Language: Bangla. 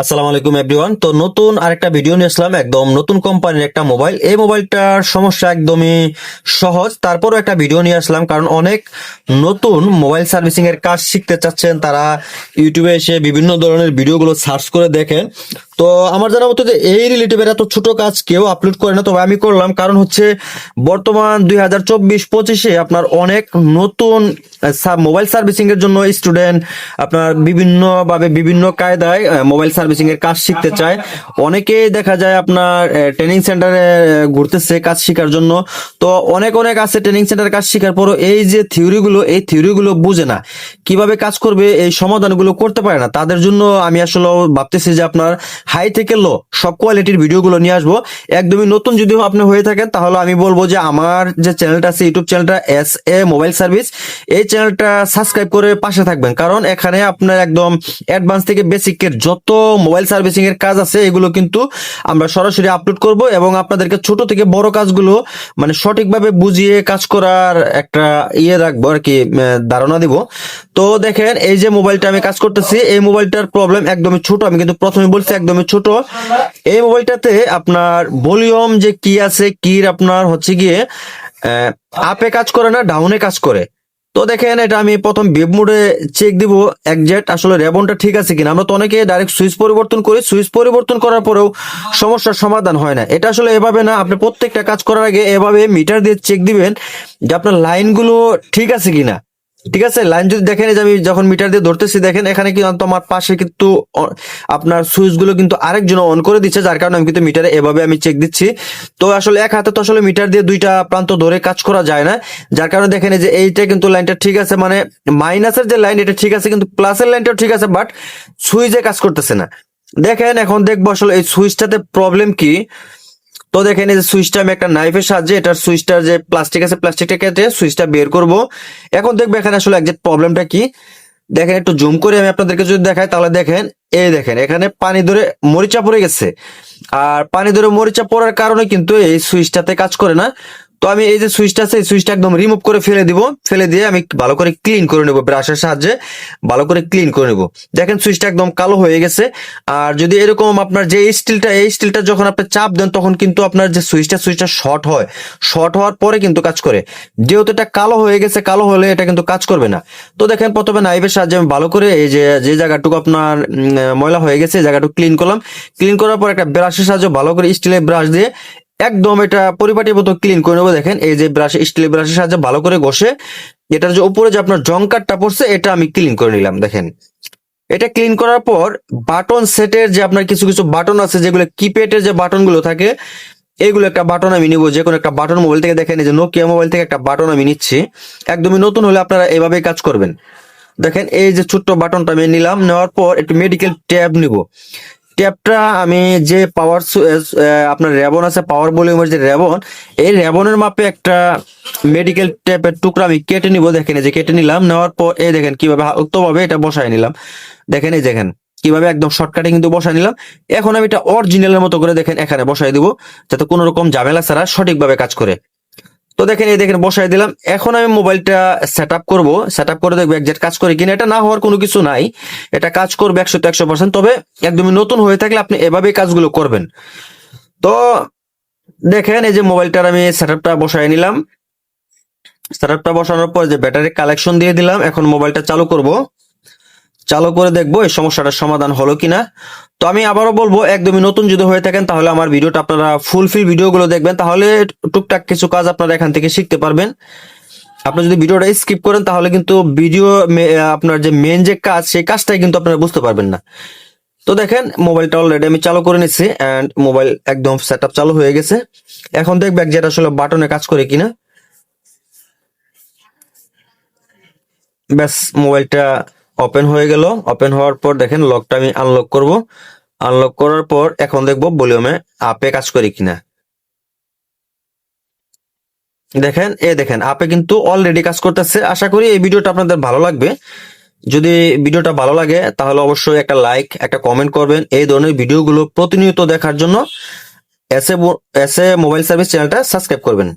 আসসালামু আলাইকুম এভরিওয়ান তো নতুন আরেকটা ভিডিও নিয়ে আসলাম, একদম নতুন কোম্পানির একটা মোবাইল এই মোবাইলটার সমস্যা একদমই সহজ। তারপরও একটা ভিডিও নিয়ে আসলাম, কারণ অনেক নতুন মোবাইল সার্ভিসিং এর কাজ শিখতে চাচ্ছেন। তারা ইউটিউবে এসে বিভিন্ন ধরনের ভিডিওগুলো সার্চ করে দেখেন। তো আমার জানা মতো যে এই রিলেটিভের এত ছোট কাজ কেউ আপলোড করে না, তবে আমি করলাম। কারণ হচ্ছে বর্তমান দুই হাজার চব্বিশ পঁচিশে আপনার অনেক নতুন মোবাইল সার্ভিসিং এর জন্য স্টুডেন্ট আপনার বিভিন্ন ভাবে বিভিন্ন কায়দায় মোবাইল সার্ভিসিং এর কাজ শিখতে চায়। অনেকেই দেখা যায় আপনার ট্রেনিং সেন্টারে ঘুরতেছে কাজ শেখার জন্য। তো অনেক অনেক আছে ট্রেনিং সেন্টারে কাজ শেখার পরও এই যে থিওরিগুলো এই থিওরিগুলো বুঝে না। কীভাবে কাজ করবে, এই সমাধানগুলো করতে পারে না। তাদের জন্য আমি আসলে ভাবতেছি যে আপনার হাই থেকে লো সব কোয়ালিটির ভিডিওগুলো নিয়ে আসব। একদমই নতুন যদি আপনি হয়ে থাকেন, তাহলে আমি বলব যে আমার যে চ্যানেলটা আছে ইউটিউব চ্যানেলটা এস এ মোবাইল সার্ভিস এই চ্যানেলটা সাবস্ক্রাইব করে পাশে থাকবেন। কারণ এখানে আপনার একদম অ্যাডভান্স থেকে বেসিকের যত মোবাইল সার্ভিসিং এর কাজ আছে, এগুলো কিন্তু আমরা সরাসরি আপলোড করব এবং আপনাদেরকে ছোট থেকে বড় কাজগুলো মানে সঠিকভাবে বুঝিয়ে কাজ করার একটা ইয়ে রাখব আর কি ধারণা দিব। তো দেখেন, এই যে মোবাইলটা আমি কাজ করতেছি, এই মোবাইলটার প্রবলেম একদমই ছোট, আমি কিন্তু প্রথমে বলছি একদমই ছোট। এই মোবাইলটাতে আপনার ভলিউম যে কি আছে, কির আপনার হচ্ছে গিয়ে আপে কাজ করে না ডাউনে কাজ করে। তো দেখেন, এটা আমি প্রথম বেব মোডে চেক দিব একজ্যাক্ট আসলে রেবনটা ঠিক আছে কিনা। আমরা তো অনেকে ডাইরেক্ট সুইচ পরিবর্তন করি। সুইচ পরিবর্তন করার পরেও সমস্যার সমাধান হয় না। এটা আসলে এভাবে না, আপনি প্রত্যেকটা কাজ করার আগে এভাবে মিটার দিয়ে চেক দিবেন যে আপনার লাইনগুলো ঠিক আছে কিনা। ঠিক আছে লাইন যদি দেখেন যে আমি যখন মিটার দিয়ে ধরতেছি, দেখেন এখানে কিন্তু আমার পাশে কিন্তু আপনার সুইচগুলো কিন্তু আরেকজন অন করে দিচ্ছে, যার কারণে আমি কিন্তু মিটারে এভাবে আমি চেক দিচ্ছি। তো আসলে এক হাতে তো আসলে মিটার দিয়ে দুইটা প্রান্ত ধরে কাজ করা যায় না। যার কারণে দেখেন যে এইটা কিন্তু লাইনটা ঠিক আছে মানে মাইনাসের যে লাইন এটা ঠিক আছে, কিন্তু প্লাসের লাইনটাও ঠিক আছে বাট সুইচে কাজ করতেছে না। দেখেন, এখন দেখব আসলে এই সুইচটাতে প্রবলেম কি? তো দেখেন এই যে সুইচটা আমি একটা নাইফের সাহায্যে, এটার সুইচটার যে প্লাস্টিক আছে প্লাস্টিকটা কেটে সুইচটা বের করব। এখন দেখব এখানে আসলে একজ্যাক্ট প্রবলেমটা কি। দেখেন একটু জুম করে আমি আপনাদেরকে যদি দেখাই, তাহলে দেখেন, এই দেখেন, এখানে পানি ধরে মরিচা পড়ে গেছে। আর পানি ধরে মরিচা পড়ার কারণে কিন্তু এই সুইচটাতে কাজ করে না। তো আমি এই যে সুইচটা আছে সুইচটা একদম রিমুভ করে ফেলে দিব। ফেলে দিয়ে আমি ভালো করে ক্লিন করে নেব ব্রাশের সাহায্যে। ভালো করে ক্লিন করে নেব। দেখেন সুইচটা একদম কালো হয়ে গেছে। আর যদি এরকম আপনার যে স্টিলটা এই স্টিলটা যখন আপনি চাপ দেন, তখন কিন্তু আপনার যে সুইচটা সুইচটা শর্ট হয়। শর্ট হওয়ার পরে কিন্তু কাজ করে। যেহেতু এটা কালো হয়ে গেছে, কালো হলে এটা কিন্তু কাজ করবে না। তো দেখেন প্রথমে নাইফের সাহায্যে আমি ভালো করে এই যে যে জায়গাটুকু আপনার ময়লা হয়ে গেছে জায়গাটুকু ক্লিন করলাম। ক্লিন করার পর একটা ব্রাশের সাহায্যে ভালো করে স্টিলের ব্রাশ দিয়ে একদম এটা পরিপাটির মতো ক্লিন করে নেব, দেখেন। এই যে ব্রাশ স্টিলের ব্রাশের সাহায্যে ভালো করে ঘষে, এটার যে উপরে যে আপনার জংকারটা পড়ছে, এটা আমি ক্লিন করে নিলাম, দেখেন। এটা ক্লিন করার পর বাটন সেটের যে আপনার কিছু কিছু বাটন আছে, যেগুলো কিপ্যাডের যে বাটনগুলো থাকে এইগুলো একটা বাটন আমি নিবো যে কোনো একটা বাটন মোবাইল থেকে, দেখেন এই যে নোকিয়া মোবাইল থেকে একটা বাটন আমি নিচ্ছি। একদমই নতুন হলে আপনারা এইভাবেই কাজ করবেন। দেখেন এই যে ছোট্ট বাটনটা আমি নিলাম, নেওয়ার পর একটু মেডিকেল ট্যাব নিব। ট্যাবটা আমি যে পাওয়ার আপনার রেবন আছে পাওয়ার ভলিউমের যে রেবন, এই রেবনের মাপে একটা মেডিকেল ট্যাপের টুকরা আমি কেটে নিব, দেখেন যে কেটে নিলাম, নেওয়ার পর এই দেখেন কীভাবে ভাবে এটা বসায় নিলাম। দেখেন এই দেখেন, কীভাবে একদম শর্টকাটে কিন্তু বসায় নিলাম। এখন আমি এটা অরিজিনালের মতো করে দেখেন এখানে বসাই দিব, যাতে কোনো রকম ঝামেলা ছাড়া সঠিকভাবে কাজ করে। তো দেখেন, এই দেখেন, বসাই দিলাম। এখন আমি মোবাইলটা সেট আপ করব। সেট আপ করে দেখব একজ্যাক্ট কাজ করে কিনা। এটা না হওয়ার কোনো কিছু নাই। এটা কাজ করবে একশো তো একশো পার্সেন্ট তবে একদমই নতুন হয়ে থাকলে আপনি এভাবেই কাজগুলো করবেন। তো দেখেন, এই যে মোবাইলটার আমি সেট আপটা বসাই নিলাম। সেট আপটা বসানোর পর যে ব্যাটারি কালেকশন দিয়ে দিলাম। এখন মোবাইলটা চালু করব। চালু করে দেখব এই সমস্যাটার সমাধান হলো কিনা। তো আমি আবারও বলব, একদমই নতুন যদি হয়ে থাকেন, তাহলে আমার ভিডিওটা আপনারা ফুলফিল ভিডিওগুলো দেখবেন। তাহলে টুকটাক কিছু কাজ আপনারা এখান থেকে শিখতে পারবেন। আপনি যদি ভিডিওটা স্কিপ করেন, তাহলে কিন্তু ভিডিও আপনার যে মেন যে কাজ, সেই কাজটাই কিন্তু আপনারা বুঝতে পারবেন না। তো দেখেন, মোবাইলটা অলরেডি আমি চালু করে নিচ্ছি এন্ড মোবাইল একদম সেট চালু হয়ে গেছে। এখন দেখবেন যেটা আসলে বাটনে কাজ করে কিনা। ব্যাস, মোবাইলটা ওপেন হয়ে গেল। ওপেন হওয়ার পর দেখেন লকটা আমি আনলক করব। আনলক করার পর এখন দেখব ভলিউমে আপে কাজ করে কিনা। দেখেন, এ দেখেন আপে কিন্তু অলরেডি কাজ করতেছে। আশা করি এই ভিডিওটা আপনাদের ভালো লাগবে। যদি ভিডিওটা ভালো লাগে, তাহলে অবশ্যই একটা লাইক একটা কমেন্ট করবেন এই ধরনের ভিডিওগুলো প্রতিনিয়ত দেখার জন্য। এসে এসে মোবাইল সার্ভিস চ্যানেলটা সাবস্ক্রাইব করবেন।